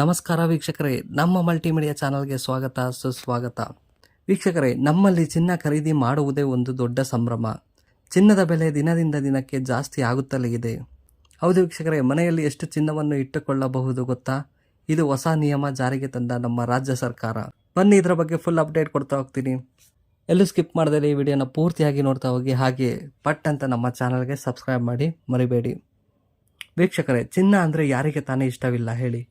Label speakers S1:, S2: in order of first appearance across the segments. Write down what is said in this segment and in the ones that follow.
S1: ನಮಸ್ಕಾರ ವೀಕ್ಷಕರೇ, ನಮ್ಮ ಮಲ್ಟಿಮೀಡಿಯಾ ಚಾನಲ್ಗೆ ಸ್ವಾಗತ, ಸುಸ್ವಾಗತ. ವೀಕ್ಷಕರೇ, ನಮ್ಮಲ್ಲಿ ಚಿನ್ನ ಖರೀದಿ ಮಾಡುವುದೇ ಒಂದು ದೊಡ್ಡ ಸಂಭ್ರಮ. ಚಿನ್ನದ ಬೆಲೆ ದಿನದಿಂದ ದಿನಕ್ಕೆ ಜಾಸ್ತಿ ಆಗುತ್ತಲೇ ಇದೆ. ಹೌದು ವೀಕ್ಷಕರೇ, ಮನೆಯಲ್ಲಿ ಎಷ್ಟು ಚಿನ್ನವನ್ನು ಇಟ್ಟುಕೊಳ್ಳಬಹುದು ಗೊತ್ತಾ? ಇದು ಹೊಸ ನಿಯಮ ಜಾರಿಗೆ ತಂದ ನಮ್ಮ ರಾಜ್ಯ ಸರ್ಕಾರ. ಬನ್ನಿ ಇದರ ಬಗ್ಗೆ ಫುಲ್ ಅಪ್ಡೇಟ್ ಕೊಡ್ತಾ ಹೋಗ್ತೀನಿ. ಎಲ್ಲೂ ಸ್ಕಿಪ್ ಮಾಡದೇ ಈ ವಿಡಿಯೋನ ಪೂರ್ತಿಯಾಗಿ ನೋಡ್ತಾ ಹೋಗಿ, ಹಾಗೆ ಪಟ್ ಅಂತ ನಮ್ಮ ಚಾನಲ್ಗೆ ಸಬ್ಸ್ಕ್ರೈಬ್ ಮಾಡಿ ಮರಿಬೇಡಿ. ವೀಕ್ಷಕರೇ, ಚಿನ್ನ ಅಂದರೆ ಯಾರಿಗೆ ತಾನೇ ಇಷ್ಟವಿಲ್ಲ ಹೇಳಿ.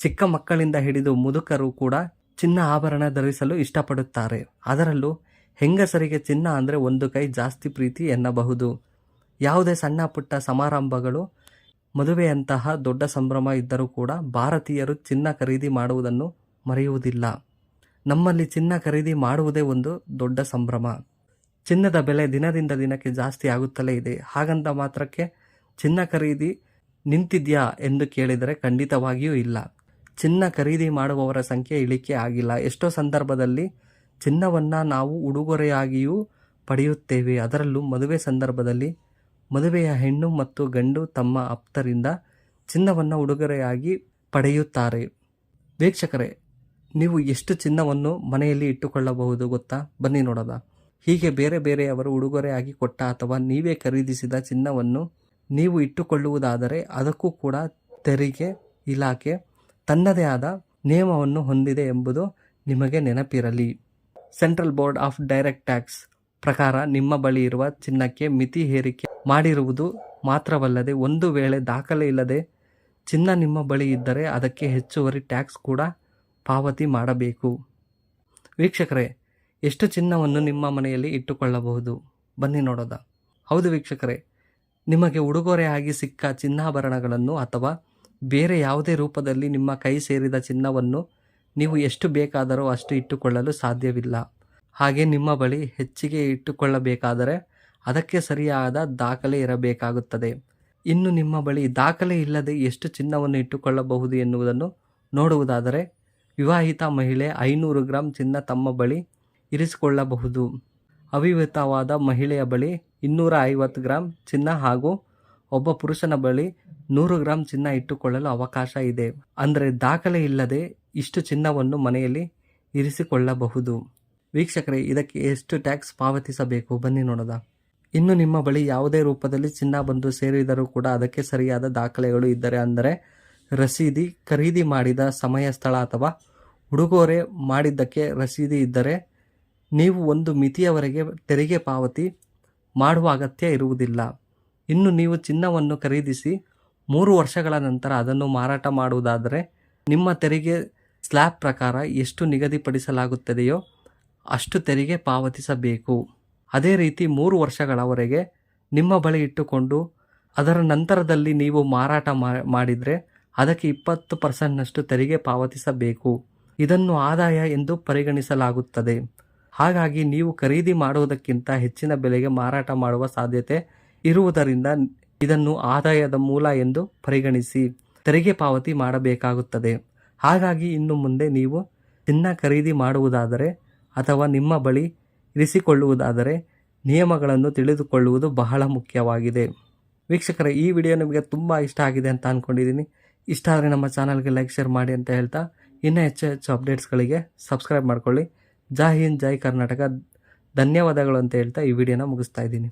S1: ಚಿಕ್ಕ ಮಕ್ಕಳಿಂದ ಹಿಡಿದು ಮುದುಕರು ಕೂಡ ಚಿನ್ನ ಆಭರಣ ಧರಿಸಲು ಇಷ್ಟಪಡುತ್ತಾರೆ. ಅದರಲ್ಲೂ ಹೆಂಗಸರಿಗೆ ಚಿನ್ನ ಅಂದರೆ ಒಂದು ಕೈ ಜಾಸ್ತಿ ಪ್ರೀತಿ ಎನ್ನಬಹುದು. ಯಾವುದೇ ಸಣ್ಣ ಪುಟ್ಟ ಸಮಾರಂಭಗಳು, ಮದುವೆಯಂತಹ ದೊಡ್ಡ ಸಂಭ್ರಮ ಇದ್ದರೂ ಕೂಡ ಭಾರತೀಯರು ಚಿನ್ನ ಖರೀದಿ ಮಾಡುವುದನ್ನು ಮರೆಯುವುದಿಲ್ಲ. ನಮ್ಮಲ್ಲಿ ಚಿನ್ನ ಖರೀದಿ ಮಾಡುವುದೇ ಒಂದು ದೊಡ್ಡ ಸಂಭ್ರಮ. ಚಿನ್ನದ ಬೆಲೆ ದಿನದಿಂದ ದಿನಕ್ಕೆ ಜಾಸ್ತಿ ಆಗುತ್ತಲೇ ಇದೆ. ಹಾಗಂತ ಮಾತ್ರಕ್ಕೆ ಚಿನ್ನ ಖರೀದಿ ನಿಂತಿದ್ಯಾ ಎಂದು ಕೇಳಿದರೆ ಖಂಡಿತವಾಗಿಯೂ ಇಲ್ಲ. ಚಿನ್ನ ಖರೀದಿ ಮಾಡುವವರ ಸಂಖ್ಯೆ ಇಳಿಕೆ ಆಗಿಲ್ಲ. ಎಷ್ಟೋ ಸಂದರ್ಭದಲ್ಲಿ ಚಿನ್ನವನ್ನು ನಾವು ಉಡುಗೊರೆಯಾಗಿಯೂ ಪಡೆಯುತ್ತೇವೆ. ಅದರಲ್ಲೂ ಮದುವೆ ಸಂದರ್ಭದಲ್ಲಿ ಮದುವೆಯ ಹೆಣ್ಣು ಮತ್ತು ಗಂಡು ತಮ್ಮ ಆಪ್ತರಿಂದ ಚಿನ್ನವನ್ನು ಉಡುಗೊರೆಯಾಗಿ ಪಡೆಯುತ್ತಾರೆ. ವೀಕ್ಷಕರೇ, ನೀವು ಎಷ್ಟು ಚಿನ್ನವನ್ನು ಮನೆಯಲ್ಲಿ ಇಟ್ಟುಕೊಳ್ಳಬಹುದು ಗೊತ್ತಾ? ಬನ್ನಿ ನೋಡೋಣ. ಹೀಗೆ ಬೇರೆ ಬೇರೆಯವರು ಉಡುಗೊರೆಯಾಗಿ ಕೊಟ್ಟ ಅಥವಾ ನೀವೇ ಖರೀದಿಸಿದ ಚಿನ್ನವನ್ನು ನೀವು ಇಟ್ಟುಕೊಳ್ಳುವುದಾದರೆ ಅದಕ್ಕೂ ಕೂಡ ತೆರಿಗೆ ಇಲಾಖೆ ತನ್ನದೇ ಆದ ನಿಯಮವನ್ನು ಹೊಂದಿದೆ ಎಂಬುದು ನಿಮಗೆ ನೆನಪಿರಲಿ. Central board of direct tax ಪ್ರಕಾರ ನಿಮ್ಮ ಬಳಿ ಇರುವ ಚಿನ್ನಕ್ಕೆ ಮಿತಿ ಹೇರಿಕೆ ಮಾಡಿರುವುದು ಮಾತ್ರವಲ್ಲದೆ ಒಂದು ವೇಳೆ ದಾಖಲೆ ಇಲ್ಲದೆ ಚಿನ್ನ ನಿಮ್ಮ ಬಳಿ ಇದ್ದರೆ ಅದಕ್ಕೆ ಹೆಚ್ಚುವರಿ ಟ್ಯಾಕ್ಸ್ ಕೂಡ ಪಾವತಿ ಮಾಡಬೇಕು. ವೀಕ್ಷಕರೇ, ಎಷ್ಟು ಚಿನ್ನವನ್ನು ನಿಮ್ಮ ಮನೆಯಲ್ಲಿ ಇಟ್ಟುಕೊಳ್ಳಬಹುದು? ಬನ್ನಿ ನೋಡೋದ? ಹೌದು ವೀಕ್ಷಕರೇ, ನಿಮಗೆ ಉಡುಗೊರೆಯಾಗಿ ಸಿಕ್ಕ ಚಿನ್ನಾಭರಣಗಳನ್ನು ಅಥವಾ ಬೇರೆ ಯಾವುದೇ ರೂಪದಲ್ಲಿ ನಿಮ್ಮ ಕೈ ಸೇರಿದ ಚಿನ್ನವನ್ನು ನೀವು ಎಷ್ಟು ಬೇಕಾದರೂ ಅಷ್ಟು ಇಟ್ಟುಕೊಳ್ಳಲು ಸಾಧ್ಯವಿಲ್ಲ. ಹಾಗೆ ನಿಮ್ಮ ಬಳಿ ಹೆಚ್ಚಿಗೆ ಇಟ್ಟುಕೊಳ್ಳಬೇಕಾದರೆ ಅದಕ್ಕೆ ಸರಿಯಾದ ದಾಖಲೆ ಇರಬೇಕಾಗುತ್ತದೆ. ಇನ್ನು ನಿಮ್ಮ ಬಳಿ ದಾಖಲೆ ಇಲ್ಲದೆ ಎಷ್ಟು ಚಿನ್ನವನ್ನು ಇಟ್ಟುಕೊಳ್ಳಬಹುದು ಎನ್ನುವುದನ್ನು ನೋಡುವುದಾದರೆ, ವಿವಾಹಿತ ಮಹಿಳೆ ಐನೂರು ಗ್ರಾಂ ಚಿನ್ನ ತಮ್ಮ ಬಳಿ ಇರಿಸಿಕೊಳ್ಳಬಹುದು. ಅವಿವಾಹಿತವಾದ ಮಹಿಳೆಯ ಬಳಿ ಇನ್ನೂರ ಐವತ್ತು ಗ್ರಾಂ ಚಿನ್ನ ಹಾಗೂ ಒಬ್ಬ ಪುರುಷನ ಬಳಿ ನೂರು ಗ್ರಾಂ ಚಿನ್ನ ಇಟ್ಟುಕೊಳ್ಳಲು ಅವಕಾಶ ಇದೆ. ಅಂದರೆ ದಾಖಲೆ ಇಲ್ಲದೆ ಇಷ್ಟು ಚಿನ್ನವನ್ನು ಮನೆಯಲ್ಲಿ ಇರಿಸಿಕೊಳ್ಳಬಹುದು. ವೀಕ್ಷಕರೇ, ಇದಕ್ಕೆ ಎಷ್ಟು ಟ್ಯಾಕ್ಸ್ ಪಾವತಿಸಬೇಕು? ಬನ್ನಿ ನೋಡೋದ. ಇನ್ನು ನಿಮ್ಮ ಬಳಿ ಯಾವುದೇ ರೂಪದಲ್ಲಿ ಚಿನ್ನ ಬಂದು ಸೇರಿದರೂ ಕೂಡ ಅದಕ್ಕೆ ಸರಿಯಾದ ದಾಖಲೆಗಳು ಇದ್ದರೆ ಅಂದರೆ ರಸೀದಿ ಖರೀದಿ ಮಾಡಿದ ಸಮಯ ಸ್ಥಳ ಅಥವಾ ಉಡುಗೊರೆ ಮಾಡಿದ್ದಕ್ಕೆ ರಸೀದಿ ಇದ್ದರೆ ನೀವು ಒಂದು ಮಿತಿಯವರೆಗೆ ತೆರಿಗೆ ಪಾವತಿ ಮಾಡುವ ಅಗತ್ಯ ಇರುವುದಿಲ್ಲ. ಇನ್ನು ನೀವು ಚಿನ್ನವನ್ನು ಖರೀದಿಸಿ ಮೂರು ವರ್ಷಗಳ ನಂತರ ಅದನ್ನು ಮಾರಾಟ ಮಾಡುವುದಾದರೆ ನಿಮ್ಮ ತೆರಿಗೆ ಸ್ಲ್ಯಾಬ್ ಪ್ರಕಾರ ಎಷ್ಟು ನಿಗದಿಪಡಿಸಲಾಗುತ್ತದೆಯೋ ಅಷ್ಟು ತೆರಿಗೆ ಪಾವತಿಸಬೇಕು. ಅದೇ ರೀತಿ ಮೂರು ವರ್ಷಗಳವರೆಗೆ ನಿಮ್ಮ ಬಳಿ ಇಟ್ಟುಕೊಂಡು ಅದರ ನಂತರದಲ್ಲಿ ನೀವು ಮಾರಾಟ ಮಾಡಿದರೆ ಅದಕ್ಕೆ ಇಪ್ಪತ್ತು ಪರ್ಸೆಂಟ್ನಷ್ಟು ತೆರಿಗೆ ಪಾವತಿಸಬೇಕು. ಇದನ್ನು ಆದಾಯ ಎಂದು ಪರಿಗಣಿಸಲಾಗುತ್ತದೆ. ಹಾಗಾಗಿ ನೀವು ಖರೀದಿ ಮಾಡುವುದಕ್ಕಿಂತ ಹೆಚ್ಚಿನ ಬೆಲೆಗೆ ಮಾರಾಟ ಮಾಡುವ ಸಾಧ್ಯತೆ ಇರುವುದರಿಂದ ಇದನ್ನು ಆದಾಯದ ಮೂಲ ಎಂದು ಪರಿಗಣಿಸಿ ತೆರಿಗೆ ಪಾವತಿ ಮಾಡಬೇಕಾಗುತ್ತದೆ. ಹಾಗಾಗಿ ಇನ್ನು ಮುಂದೆ ನೀವು ಚಿನ್ನ ಖರೀದಿ ಮಾಡುವುದಾದರೆ ಅಥವಾ ನಿಮ್ಮ ಬಳಿ ಇರಿಸಿಕೊಳ್ಳುವುದಾದರೆ ನಿಯಮಗಳನ್ನು ತಿಳಿದುಕೊಳ್ಳುವುದು ಬಹಳ ಮುಖ್ಯವಾಗಿದೆ. ವೀಕ್ಷಕರೇ, ಈ ವಿಡಿಯೋ ನಿಮಗೆ ತುಂಬ ಇಷ್ಟ ಆಗಿದೆ ಅಂತ ಅಂದ್ಕೊಂಡಿದ್ದೀನಿ ಇಷ್ಟ ಆದರೆ ನಮ್ಮ ಚಾನಲ್ಗೆ ಲೈಕ್, ಶೇರ್ ಮಾಡಿ ಅಂತ ಹೇಳ್ತಾ ಇನ್ನೂ ಹೆಚ್ಚು ಹೆಚ್ಚು ಅಪ್ಡೇಟ್ಸ್ಗಳಿಗೆ ಸಬ್ಸ್ಕ್ರೈಬ್ ಮಾಡ್ಕೊಳ್ಳಿ. ಜೈ ಹಿಂದ್, ಜೈ ಕರ್ನಾಟಕ. ಧನ್ಯವಾದಗಳು ಅಂತ ಹೇಳ್ತಾ ಈ ವಿಡಿಯೋನ ಮುಗಿಸ್ತಾ ಇದ್ದೀನಿ.